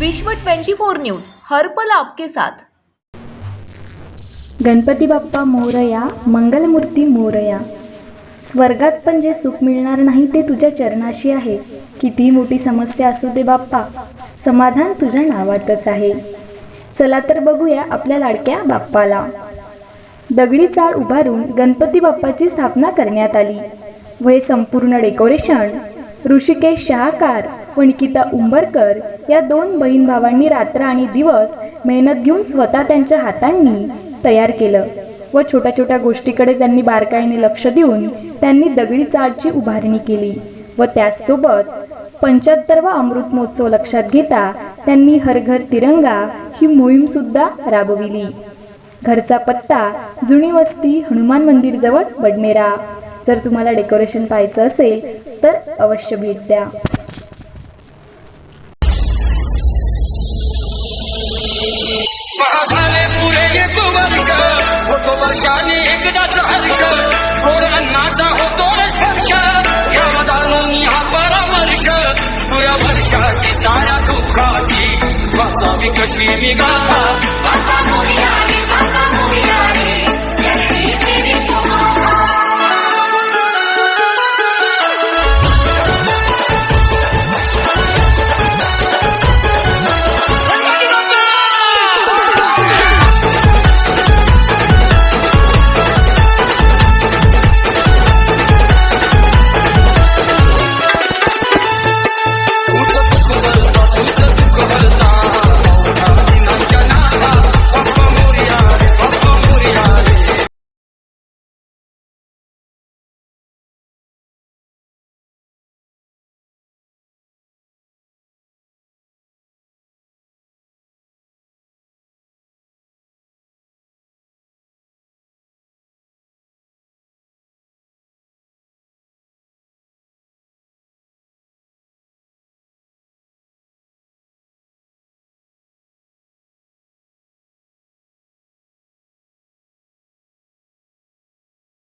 विश्व 24 न्यूज हर्पल आपके साथ. गणपती बाप्पा मोरया मंगलमूर्ती मोरया. स्वर्गात पण जे सुख मिळणार नाही ते तुझ्या चरणाशी आहे. कितीही मोठी समस्या असू दे बाप्पा. समाधान तुझ्या नावातच आहे. चला तर बघूया आपल्या लाडक्या बाप्पाला. दगडी चाळ उभारून गणपती बाप्पाची स्थापना करण्यात आली. व हे संपूर्ण डेकोरेशन. ऋषिकेश शहाकार. व निकिता उंबरकर या दोन बहीण भावांनी रात्र आणि दिवस मेहनत घेऊन स्वतः त्यांच्या हातांनी तयार केलं व छोट्या छोट्या गोष्टीकडे त्यांनी बारकाईने लक्ष देऊन त्यांनी दगडी चाळची उभारणी केली व त्याचसोबत पंच्याहत्तरवा अमृत महोत्सव लक्षात घेता त्यांनी हर घर तिरंगा ही मोहीम सुद्धा राबविली. घरचा पत्ता जुनी वस्ती हनुमान मंदिर जवळ बडनेरा. जर तुम्हाला डेकोरेशन पाहायचं असेल तर अवश्य भेट द्या. महाझाले पुरे एक वर्ष. होतो वर्षाने एकदाच हर्ष. गोड अन्नाचा होतो स्पर्श या मदानोनी हा परामर्श. तुया वर्षाची साऱ्या दुःखाची वाचावी कशी मी